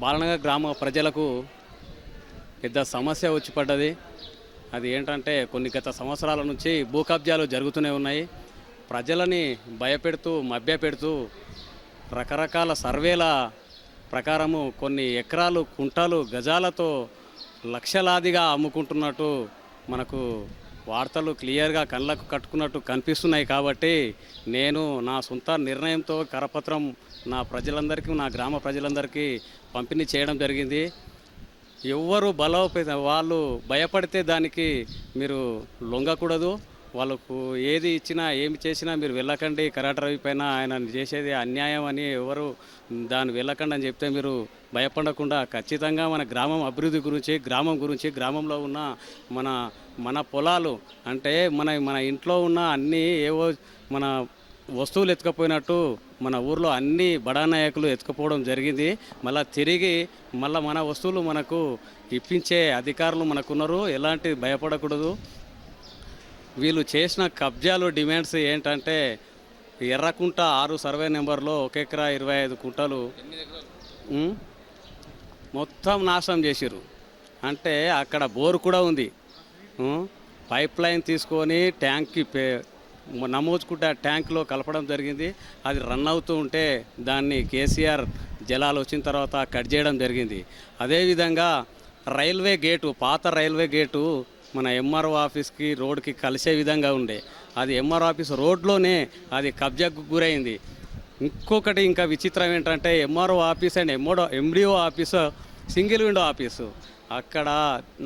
బాలనగర్ గ్రామ ప్రజలకు పెద్ద సమస్య వచ్చి పడ్డది. అది ఏంటంటే కొన్ని గత సంవత్సరాల నుంచి భూ కబ్జాలు జరుగుతూనే ఉన్నాయి. ప్రజలని భయపెడుతూ మభ్యపెడుతూ రకరకాల సర్వేల ప్రకారము కొన్ని ఎకరాలు కుంటాలు గజాలతో లక్షలాదిగా అమ్ముకుంటున్నట్టు మనకు వార్తలు క్లియర్గా కళ్ళకు కట్టుకున్నట్టు కనిపిస్తున్నాయి కాబట్టి నేను నా సొంత నిర్ణయంతో కరపత్రం నా ప్రజలందరికీ నా గ్రామ ప్రజలందరికీ పంపిణీ చేయడం జరిగింది. ఎవ్వరు బలోపేత వాళ్ళు భయపడితే దానికి మీరు లొంగకూడదు. వాళ్ళకు ఏది ఇచ్చినా ఏమి చేసినా మీరు వెళ్ళకండి. కరాట రవి పైన ఆయన చేసేది అన్యాయం అని ఎవరు దాన్ని వెళ్ళకండి అని చెప్తే మీరు భయపడకుండా ఖచ్చితంగా మన గ్రామం అభివృద్ధి గురించి గ్రామం గురించి గ్రామంలో ఉన్న మన మన పొలాలు అంటే మన మన ఇంట్లో ఉన్న అన్నీ ఏవో మన వస్తువులు ఎత్తుకపోయినట్టు మన ఊర్లో అన్ని బడా నాయకులు ఎత్తుకుపోవడం జరిగింది. మళ్ళీ తిరిగి మళ్ళీ మన వస్తువులు మనకు ఇప్పించే అధికారులు మనకున్నారు. ఎలాంటి భయపడకూడదు. వీళ్ళు చేసిన కబ్జాలు డిమాండ్స్ ఏంటంటే ఎర్రకుంట ఆరు సర్వే నెంబర్లో ఒక ఎకరా ఇరవై ఐదు కుంటలు మొత్తం నాశనం చేసిరు అంటే అక్కడ బోరు కూడా ఉంది. పైప్ లైన్ తీసుకొని ట్యాంక్కి పే నమోజుకుంటే ఆ ట్యాంక్లో కలపడం జరిగింది. అది రన్ అవుతూ ఉంటే దాన్ని కేసీఆర్ జలాలు వచ్చిన తర్వాత కట్ చేయడం జరిగింది. అదేవిధంగా రైల్వే గేటు పాత రైల్వే గేటు మన ఎంఆర్ఓ ఆఫీస్కి రోడ్కి కలిసే విధంగా ఉండే. అది ఎంఆర్ఓ ఆఫీస్ రోడ్లోనే అది కబ్జాకు గురైంది. ఇంకొకటి ఇంకా విచిత్రం ఏంటంటే MRO office and ఎంఓడో MDO office single window office. అక్కడ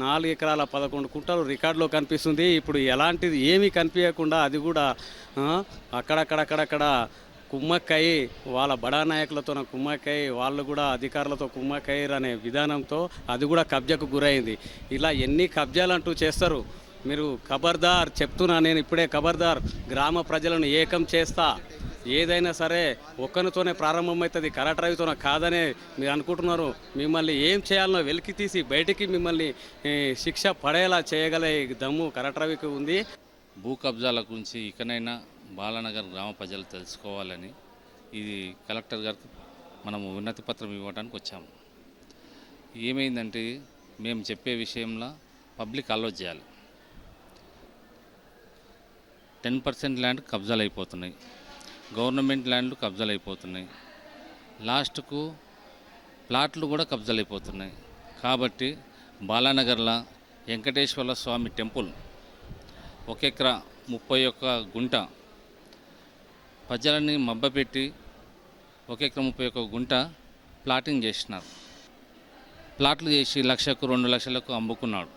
నాలుగు ఎకరాల పదకొండు కుంటలు రికార్డులో కనిపిస్తుంది. ఇప్పుడు ఎలాంటిది ఏమీ కనిపించకుండా అది కూడా అక్కడక్కడక్కడక్కడ కుమ్మక్కై వాళ్ళ బడా నాయకులతో కుమ్మక్కై వాళ్ళు కూడా అధికారులతో కుమ్మక్కయ్యారు అనే విధానంతో అది కూడా కబ్జాకు గురైంది. ఇలా ఎన్ని కబ్జాలు అంటూ చేస్తారు? మీరు ఖబర్దార్ చెప్తున్నా నేను ఇప్పుడే ఖబర్దార్ గ్రామ ప్రజలను ఏకం చేస్తా. ఏదైనా సరే ఒక్కరితోనే ప్రారంభమవుతుంది కరాటరవితోనే కాదనే మీరు అనుకుంటున్నారు. మిమ్మల్ని ఏం చేయాలనో వెలికి తీసి బయటికి మిమ్మల్ని శిక్ష పడేలా చేయగలే దమ్ము కరాటరవికి ఉంది. భూ కబ్జాల గురించి ఇకనైనా బాలనగర్ గ్రామ ప్రజలు తెలుసుకోవాలని ఇది కలెక్టర్ గారికి మనము ఉన్నతి పత్రం ఇవ్వడానికి వచ్చాము. ఏమైందంటే మేము చెప్పే విషయంలో పబ్లిక్ అలో చేయాలి. టెన్ పర్సెంట్ ల్యాండ్ కబ్జాలు అయిపోతున్నాయి గవర్నమెంట్ ల్యాండ్లు కబ్జాలు అయిపోతున్నాయి లాస్ట్కు ప్లాట్లు కూడా కబ్జాలైపోతున్నాయి. కాబట్టి బాలానగర్లో వెంకటేశ్వర స్వామి టెంపుల్ ఒక ఎకరా ముప్పై ఒక్క గుంట ప్రజలని మబ్బపెట్టి ఒక ఎకరా ముప్పై ఒక్క గుంట ప్లాటింగ్ చేసినారు. ప్లాట్లు చేసి లక్షకు రెండు లక్షలకు అమ్ముకున్నాడు.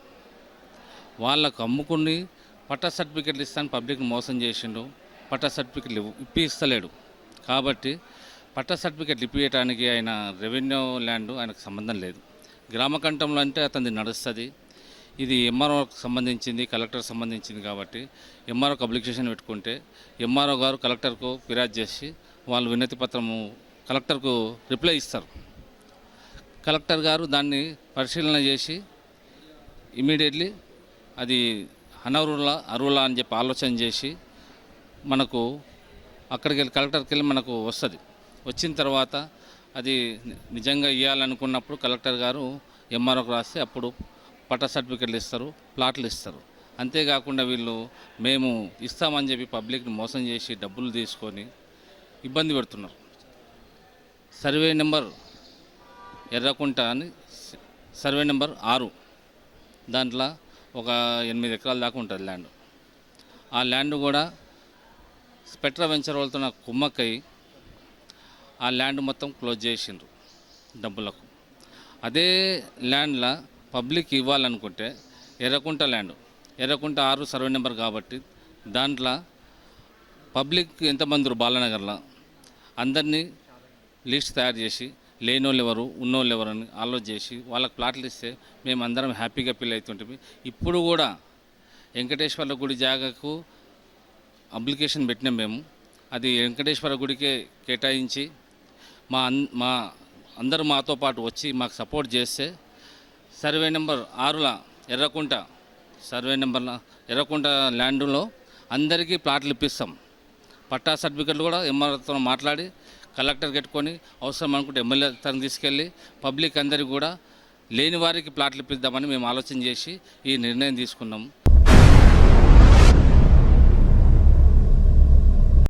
వాళ్ళకు అమ్ముకుని పట్టా సర్టిఫికెట్లు ఇస్తాను పబ్లిక్ మోసం చేసిండు. పట్టా సర్టిఫికెట్లు ఇప్పిస్తలేడు. కాబట్టి పట్టా సర్టిఫికెట్లు ఇప్పించడానికి ఆయన రెవెన్యూ ల్యాండ్ ఆయనకు సంబంధం లేదు. గ్రామ కంఠంలో అంటే అతనిది నడుస్తుంది. ఇది ఎంఆర్ఓకి సంబంధించింది కలెక్టర్ సంబంధించింది కాబట్టి ఎంఆర్ఓ అప్లికేషన్ పెట్టుకుంటే ఎంఆర్ఓ గారు కలెక్టర్కు ఫిర్యాదు చేసి వాళ్ళు వినతి పత్రము కలెక్టర్కు రిప్లై ఇస్తారు. కలెక్టర్ గారు దాన్ని పరిశీలన చేసి ఇమీడియట్లీ అది అనర్హుల అర్హుల అని చెప్పి ఆలోచన చేసి మనకు అక్కడికి వెళ్ళి కలెక్టర్కి వెళ్ళి మనకు వస్తుంది. వచ్చిన తర్వాత అది నిజంగా ఇవ్వాలనుకున్నప్పుడు కలెక్టర్ గారు ఎంఆర్ఓకి రాస్తే అప్పుడు పట్ట సర్టిఫికెట్లు ఇస్తారు ప్లాట్లు ఇస్తారు. అంతేకాకుండా వీళ్ళు మేము ఇస్తామని చెప్పి పబ్లిక్ని మోసం చేసి డబ్బులు తీసుకొని ఇబ్బంది పెడుతున్నారు. సర్వే నెంబర్ ఎర్రకుంట అని సర్వే నెంబర్ ఆరు. దాంట్లో ఒక ఎనిమిది ఎకరాల దాకా ఉంటుంది ల్యాండ్. ఆ ల్యాండ్ కూడా స్పెట్రా వెంచర్ వాళ్ళతో నాకు కుమ్మక్కై ఆ ల్యాండ్ మొత్తం క్లోజ్ చేసిండ్రు డబ్బులకు. అదే ల్యాండ్లో పబ్లిక్ ఇవ్వాలనుకుంటే ఎర్రకుంట ల్యాండ్ ఎర్రకుంట ఆరు సర్వే నెంబర్ కాబట్టి దాంట్లో పబ్లిక్ ఎంతమంది బాలనగర్లో? అందరినీ లిస్ట్ తయారు చేసి లేనోళ్ళు ఎవరు ఉన్నోళ్ళు ఎవరు అని ఆలోచన చేసి వాళ్ళకి ప్లాట్లు ఇస్తే మేము అందరం హ్యాపీగా ఫీల్ అవుతుంటే ఇప్పుడు కూడా వెంకటేశ్వర్ల గుడి జాగకు అప్లికేషన్ పెట్టినాం మేము. అది వెంకటేశ్వర గుడికే కేటాయించి మా అన్ మా అందరూ మాతో పాటు వచ్చి మాకు సపోర్ట్ చేస్తే సర్వే నెంబర్ ఆరుల ఎర్రకుంట సర్వే నెంబర్ ఎర్రకుంట ల్యాండ్లో అందరికీ ప్లాట్లు ఇప్పిస్తాం. పట్టా సర్టిఫికెట్లు కూడా ఎంఆర్ఓతో మాట్లాడి కలెక్టర్ పెట్టుకొని అవసరం అనుకుంటే ఎమ్మెల్యే తను తీసుకెళ్ళి పబ్లిక్ అందరికీ కూడా లేని వారికి ప్లాట్లు ఇప్పిద్దామని మేము ఆలోచన చేసి ఈ నిర్ణయం తీసుకున్నాం.